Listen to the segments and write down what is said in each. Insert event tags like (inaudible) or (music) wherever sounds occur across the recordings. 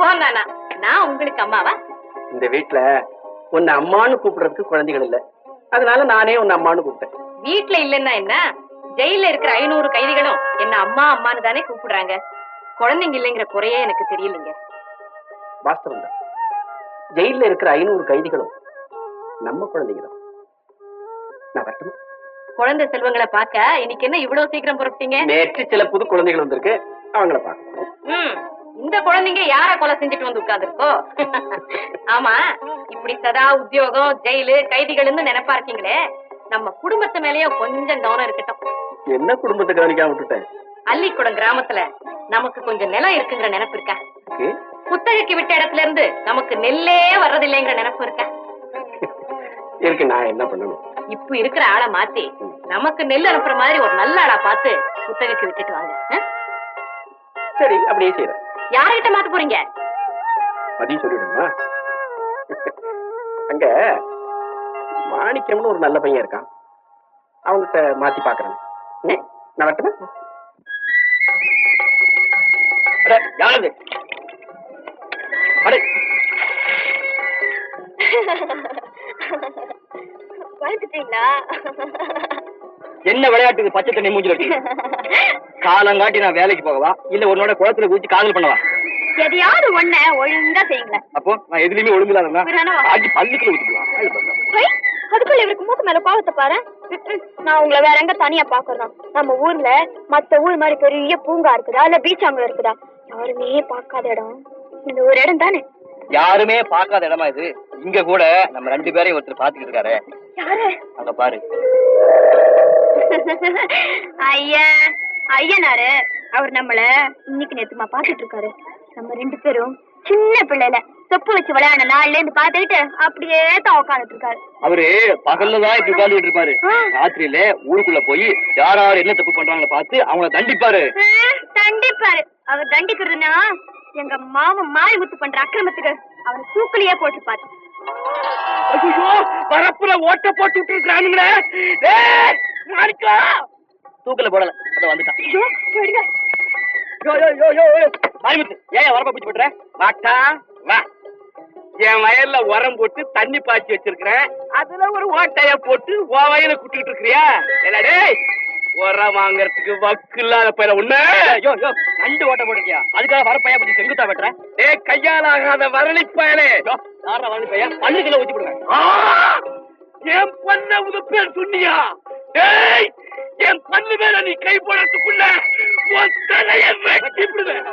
ஓஹோ நானா நான் உங்களுக்கு அம்மாவா? இந்த வீட்டுல உன்னை அம்மான்னு கூப்பிடுறதுக்கு குழந்தைகள் இல்ல. அதனால நானே உன்னை அம்மான்னு கூப்பிட்டேன். வீட்ல இல்லைன்னா என்ன? ஜெயில இருக்கிற ஐநூறு கைதிகளும் என்ன அம்மா அம்மான்னு தானே கூப்பிடுறாங்க. குழந்தைங்க இல்லைங்கிற குறையே எனக்கு தெரியலைங்க. வாஸ்தவம் தான் ஜெயில இருக்கிற ஐநூறு கைதிகளும் நம்ம குழந்தைங்க தான். நான் வரட்டுமா? குழந்தை செல்வங்களை பார்க்க இன்னைக்கு என்ன இவ்வளவு சீக்கிரம் புறப்பட்டீங்க? நேற்று சில புது குழந்தைகள் வந்திருக்கு. அவங்கள பார்க்கணும் இந்த குழந்தைங்க யார கொலை செஞ்சுட்டு வந்து உட்கார்ந்துருக்கோ? ஆமா இப்படி சதா உத்தியோகம் ஜெயிலு கைதிகள்னு நினைப்பா இருக்கீங்களே? நம்ம குடும்பத்து மேலயும் கொஞ்சம் கவனம் இருக்கட்டும். என்ன குடும்பத்தை கவனிக்காம விட்டுட்டேன்? அள்ளிக்குடம் கிராமத்துல நமக்கு கொஞ்சம் நிலம் இருக்குங்கிற நினைப்பு இருக்கா? ஓகே. குத்தகைக்கு விட்ட இடத்துல இருந்து நமக்கு நெல்லே வர்றதில்லைங்கிற நினைப்பு இருக்கா? இருக்கு நான் என்ன பண்ணணும்? இப்ப இருக்கிற ஆளை மாத்தி நமக்கு நெல் அனுப்புற மாதிரி ஒரு நல்ல ஆளா பார்த்து குத்தகைக்கு விட்டுட்டு வாங்க? சரி அப்படியே செய்யறேன் யார்கிட்ட மாத்த போறீங்க? பதில் சொல்லிடுமா அங்க மாணிக்கம்னு ஒரு நல்ல பையன் இருக்கான். அவன்கிட்ட மாத்தி பாக்குறேன். நான் வரட்டுமா? யாரு அடே. என்ன விளையாட்டுக்கு பச்சை தண்ணி மூஞ்சில காலங்காட்டி நான் வேலைக்கு போகவா? இல்ல உன்னோட குளத்துல குதிச்சு காதல் பண்ணவா? எதையாவது ஒண்ண ஒழுங்கா செய்யுங்களேன் அப்போ நான் எதுலயுமே ஒழுங்குலாதான் பிறனவா? ஆட்டி பல்லுக்குள்ள ஊத்திக்கலாம் அதுக்குள்ள இவருக்கு மூக்கு மேல பாவத்தை பாரு. நான் உங்களை வேற எங்க தனியா பாக்குறேன் நம்ம ஊர்ல மத்த ஊர் மாதிரி பெரிய பூங்கா இருக்குதா? இல்ல பீச் அங்க இருக்குதா? யாருமே பார்க்காத இடம். இந்த ஒரு இடம் தானே? யாருமே பார்க்காத இடமா இது? இங்க கூட நம்ம ரெண்டு பேரையும் ஒருத்தர் பாத்துக்கிட்டு இருக்காரு. யாரு? அங்க பாரு. ஐயா. ஐயனாரு அவர் நம்மள இன்னைக்கு நேத்துமா பாத்துட்டு இருக்காரு நம்ம ரெண்டு பேரும் சின்ன பிள்ளைல சொப்பு வச்சு விளையாட நாள்ல இருந்து பாத்துக்கிட்டு அப்படியே தான் உட்காந்துட்டு இருக்காரு அவரு பகல்ல தான் இப்படி உட்கார்ந்துட்டு இருப்பாரு. ராத்திரியில ஊருக்குள்ள போய் யார் யார் என்ன தப்பு பண்றாங்கன்னு பார்த்து அவங்கள தண்டிப்பாரு. தண்டிப்பாரு. அவர் தண்டிக்கிறதுனா எங்க மாமன் மாரிமுத்து பண்ற அக்கிரமத்துக்கு அவரை தூக்குலயே போட்டு பாத்து பரப்புல ஓட்ட போட்டு விட்டு இருக்கானுங்களே தூக்கல போடல. அத வந்துட்டான். யோ, யோ, யோ, யோ, யோ. மாரிமுத்து ஏன் வரப்ப பிடிச்சு போட்டுற? வாட்டா வா. என் வயல்ல உரம் போட்டு தண்ணி பாய்ச்சி வச்சிருக்கிறேன் அதுல ஒரு ஓட்டைய போட்டு உன் வயல குட்டிட்டு இருக்கிறியா? என்னடே உரம் வாங்குறதுக்கு வக்கு இல்லாத பயில உன்ன யோ யோ ரெண்டு ஓட்ட போட்டிருக்கியா? அதுக்காக வரப்பையா பத்தி செங்குத்தா வெட்டுற. ஏ கையால் ஆகாத வரலி பயலே யாரா வரலி பையா பல்லுக்குள்ள ஊத்தி போடுவேன் என் பண்ண உதுப்பேர் சொன்னியா? ஏய் என் பல்லு மேல நீ கை போடுறதுக்குள்ள உன் தலைய வெட்டி விடுவேன்.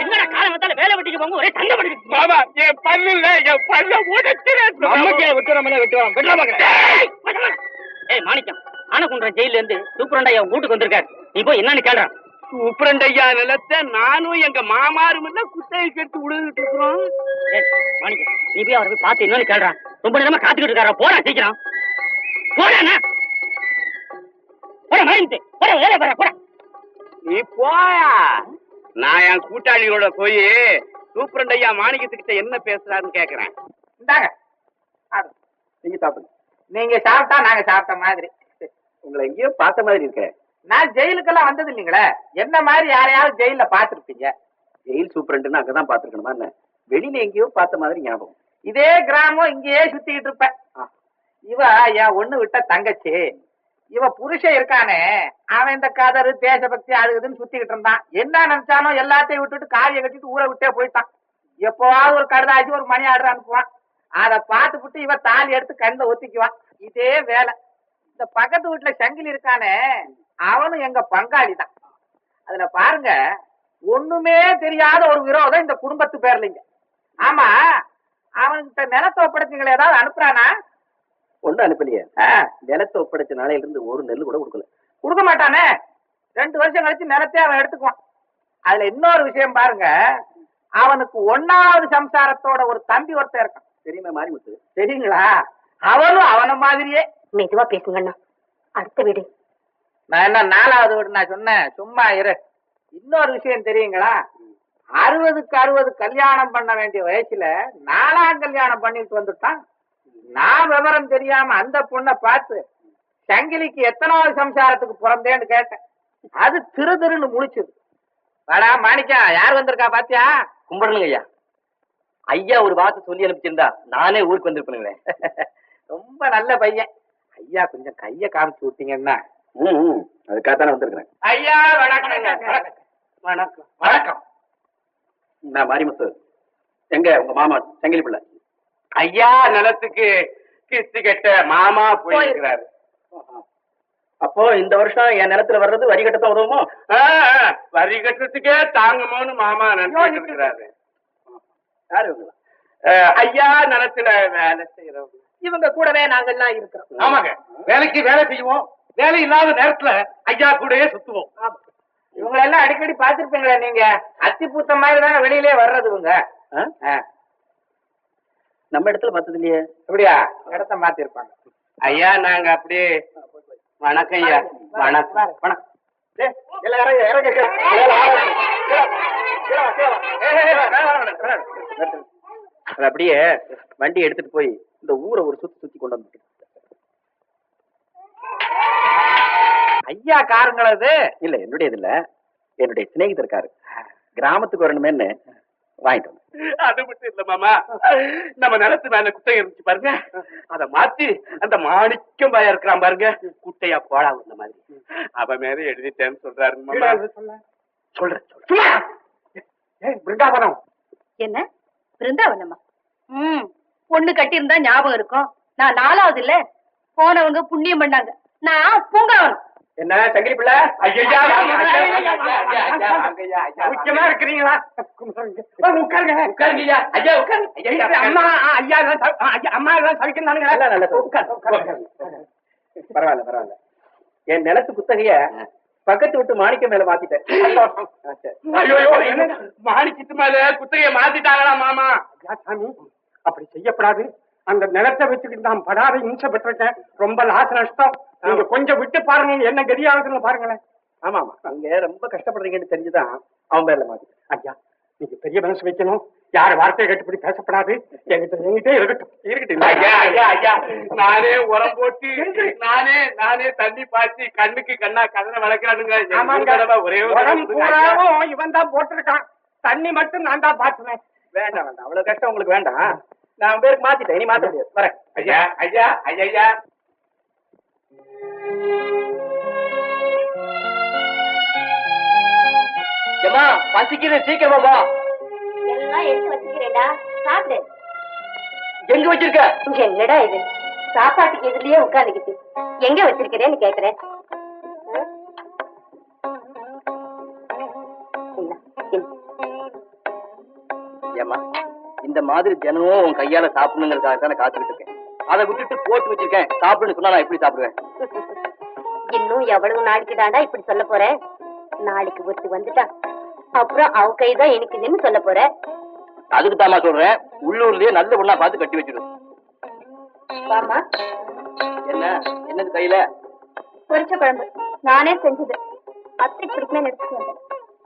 என்னடா காலங்கத்தால வேலை வெட்டிக்கு போங்க ஒரே சண்டை பண்ணுது மாமா, என் பல்லு இல்ல, என் பல்ல உடைக்கிறேன். வெட்டுறோம்ல, வெட்டுறோம். பாக்குறேன். ஏய் மாணிக்கம் ஆனகுன்றம் ஜெயில இருந்து சூப்பரண்டா என் வீட்டுக்கு வந்திருக்காரு. நீ போய் என்னன்னு கேள்றான் உப்புரண்டையா நிலத்தை நானும் எங்க மாமாரும் இல்ல குத்தகை கெடுத்து விழுந்துட்டு இருக்கிறோம். ஏய் மாணிக்கம் நீ போய் அவரை போய் பார்த்து என்னன்னு கேள்றான் ரொம்ப நேரமா காத்துக்கிட்டு இருக்காரா? போடா சீக்கிரம். போடா. போடா மாணிக்கத்து போடா வேலை போடா போடா. நீ போயா நான் என் கூட்டாளிகளோட போய் சூப்பரண்டையா மாணிக்கத்துக்கிட்ட என்ன பேசுறாருன்னு கேக்குறேன். இந்தாங்க. நீங்க சாப்பிடுங்க. நீங்க சாப்பிட்டா நாங்க சாப்பிட்ட மாதிரி. உங்களை எங்கேயோ பார்த்த மாதிரி இருக்கேன். நான் ஜெயிலுக்கெல்லாம் வந்தது இல்லைங்களே என்ன மாதிரி யாரையாவது ஜெயில பாத்துருப்பீங்க ஜெயில் சூப்பரண்ட்னு அங்கதான் பாத்துருக்கணுமா என்ன? வெளியில எங்கேயோ பார்த்த மாதிரி ஞாபகம். இதே கிராமம் இங்கேயே சுத்திக்கிட்டு இருப்பேன். இவ என் ஒண்ணு விட்ட தங்கச்சி. இவ புருஷன் இருக்கானே. அவன் இந்த கதறு தேசபக்தி அழுகுதுன்னு சுத்திக்கிட்டு இருந்தான். என்ன நினைச்சானோ எல்லாத்தையும் விட்டுட்டு காரியம் கட்டிட்டு ஊரை விட்டே போயிட்டான். எப்போவாவது ஒரு கடுதாச்சு ஒரு மணி ஆடுற அனுப்புவான் அதை பார்த்துப்புட்டு இவ தாலி எடுத்து கண்ணில் ஒத்திக்குவான் இதே வேலை. இந்த பக்கத்து வீட்டுல சங்கிலி இருக்கானே. அவனும் எங்க பங்காளி தான் அதுல பாருங்க ஒண்ணுமே தெரியாத ஒரு விரோதம் இந்த குடும்பத்து பேர்லிங்க. ஆமா அவன்கிட்ட நிலத்தை ஒப்படைச்சிங்களை ஏதாவது அனுப்புறானா? ஒண்ணு அனுப்பலையே. ஆ, நிலத்தை ஒப்படைச்ச நாளையில இருந்து ஒரு நெல் கூட கொடுக்கல கொடுக்க மாட்டானே? ரெண்டு வருஷம் கழிச்சு நிலத்தை அவன் எடுத்துக்குவான். அதுல இன்னொரு விஷயம் பாருங்க. அவனுக்கு ஒன்னாவது சம்சாரத்தோட ஒரு தம்பி ஒருத்தன் இருக்கான். தெரியுமா மாரிமுத்து? தெரியுங்களா? அவனும் அவன மாதிரியே. மெதுவா பேசுங்க அண்ணா. அடுத்த வீடு. நான் என்ன நாலாவது வீடு நான் சொன்னேன். சும்மா இரு. இன்னொரு விஷயம் தெரியுங்களா? அறுபதுக்கு அறுபது கல்யாணம் பண்ண வேண்டிய வயசுல நாலாம் கல்யாணம் பண்ணிட்டு வந்துட்டான். நான் விவரம் தெரியாம அந்த பொண்ணை பார்த்து சங்கிலிக்கு எத்தனாவது சம்சாரத்துக்கு பிறந்தேன்னு கேட்டேன். அது திரு திருன்னு முழிச்சது. வாடா மாணிக்கா யார் வந்திருக்கா பாத்தியா? கும்பிடணுங்க ஐயா. ஐயா ஒரு வார்த்தை சொல்லி அனுப்பிச்சிருந்தா நானே ஊருக்கு வந்திருப்பேனுங்களே. (laughs) ரொம்ப நல்ல பையன். ஐயா கொஞ்சம் கைய காமிச்சு விட்டீங்கன்னா. அதுக்காகத்தானே வந்திருக்கிறேன். ஐயா வணக்கம் வணக்கம். வணக்கம். நான் மாரிமுத்து எங்க? உங்க மாமா செங்கிலி பிள்ளை. ஐயா நிலத்துக்கு கிஸ்து கட்ட மாமா போயிருக்கிறாரு. அப்போ இந்த வருஷம் என் நிலத்துல வர்றது வரி கட்டத்தான் உதவுமோ? வரி கட்டுறதுக்கே தாங்குமோன்னு மாமா நினைச்சிட்டு இருக்கிறாரு. யாரு? ஐயா நிலத்துல வேலை செய்யறவங்க இவங்க கூடவே நாங்கெல்லாம் இருக்கிறோம். ஆமாங்க. வேலைக்கு வேலை செய்வோம். வேலை இல்லாத நேரத்துல ஐயா கூடயே சுத்துவோம். இவங்க எல்லாம் அடிக்கடி பாத்துருப்பீங்களா நீங்க? அத்தி பூத்த மாதிரி தானே வெளியிலே வர்றது இவங்க. நம்ம இடத்துல பார்த்தது இல்லையே? அப்படியா? இடத்த மாத்திருப்பாங்க. ஐயா நாங்க அப்படியே வணக்கம் ஐயா. வணக்கம். வணக்கம். அப்படியே வண்டி எடுத்துட்டு போய் இந்த ஊரை ஒரு சுத்தி சுத்தி கொண்டு வந்து ஐயா காருங்களது இல்ல என்னுடையது இல்ல. என்னுடைய சிநேகிதர் இருக்காரு. கிராமத்துக்கு வரணுமேன்னு வாங்கிட்டு வந்தேன். அது மட்டும் இல்ல மாமா. நம்ம நிலத்து மேல குட்டை இருந்துச்சு பாருங்க. அத மாத்தி அந்த மாணிக்கம் பாயா இருக்கிறான் பாருங்க. குட்டையா போடா இந்த மாதிரி. அவ மேல எழுதிட்டேன்னு சொல்றாரு மாமா. சொல்றேன். சொல்றேன் பிருந்தாவனம். என்ன? பிருந்தாவனமா? ம் பொண்ணு கட்டியிருந்தா ஞாபகம் இருக்கும். நான் நாலாவது இல்ல போனவங்க புண்ணியம் பண்ணாங்க. நான் பூங்காவனம். என்ன சங்கிலி பிள்ளை? முக்கியமா இருக்கிறீங்களா? உட்காருங்க. உட்காருங்க ஐயா. உட்காருங்க. அம்மா ஐயா அம்மா எல்லாம் சவிக்கிறானுங்களா. பரவாயில்ல பரவாயில்ல. என் நிலத்து குத்தகைய பக்கத்து விட்டு மாணிக்கம் மேல மாத்திட்டேன். மாணிக்கிட்டு மேல குத்தகைய மாத்திட்டாங்களா மாமா? சாமி அப்படி செய்யப்படாது. அந்த நிலத்தை வச்சுக்கிட்டு நான் படாத இம்சை பெற்றிருக்கேன் ரொம்ப லாச நஷ்டம். நீங்க கொஞ்சம் விட்டு பாருங்க என்ன கதியாகுதுன்னு பாருங்களேன். ஆமா ஆமா. நீங்க ரொம்ப கஷ்டப்படுறீங்கன்னு தெரிஞ்சுதான் அவன் பேர்ல மாத்திட்டேன் ஐயா நீங்க பெரிய மனசு வைக்கணும். யார் வார்த்தையை கட்டுப்படி பேசப்படாது. என்கிட்ட என்கிட்ட இருக்கட்டும். இருக்கட்டும். ஐயா ஐயா ஐயா. நானே உரம் போட்டு நானே நானே தண்ணி பாய்ச்சி கண்ணுக்கு கண்ணா கண்ணை வளர்க்கிறானுங்க. ஒரே உரம். பூராவும் இவன் தான் போட்டிருக்கான். தண்ணி மட்டும் நான் தான் பாத்துனேன் வேண்டாம் வேண்டாம். அவ்வளவு கஷ்டம் உங்களுக்கு வேண்டாம். நான் பேருக்கு மாத்திட்டேன். இனி மாத்த முடியாது. வரேன். ஐயா ஐயா ஐயா. பசிக்குது சீக்கிரமா வா. எல்லாம் எடுத்து வச்சுக்கிறேடா சாப்பிடு. எங்க வச்சிருக்க? என்னடா இது? சாப்பாட்டுக்கு எதுலயே உட்காந்துக்கிட்டு. எங்க வச்சிருக்கிறேன்னு கேக்குறேன். ஏமா இந்த. மாதிரி தினமும் உன் கையால சாப்பிடணுங்கிறதுக்காக தானே காத்துக்கிட்டு இருக்கேன். அதை விட்டுட்டு போட்டு வச்சிருக்கேன். சாப்பிடுன்னு சொன்னா நான் எப்படி சாப்பிடுவேன்? இன்னும் எவ்வளவு நாளைக்கு தாண்டா இப்படி சொல்ல போற? நாளைக்கு ஒருத்தி வந்துட்டா. அப்புறம் அவ கைதான் எனக்குதுன்னு சொல்ல போற. அதுக்கு தாமா சொல்றேன். உள்ளூர்லயே நல்ல பொண்ணா பார்த்து கட்டி வச்சிடும் வாமா என்ன? என்னது கையில? பொரிச்ச குழம்பு. நானே செஞ்சது. அத்தை பிடிக்குமே எடுத்துட்டு வந்தேன்.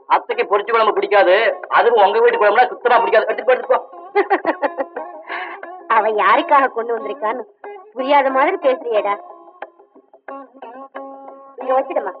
அத்தைக்கு பொரிச்சு குழம்பு பிடிக்காது. அதுவும் உங்க வீட்டு குழம்புனா சுத்தமா பிடிக்காது. எடுத்து போய் எடுத்துக்கோ (laughs) அவ யாருக்காக கொண்டு வந்திருக்கான்னு புரியாத மாதிரி பேசுறியேடா. இங்க வச்சிடுமா.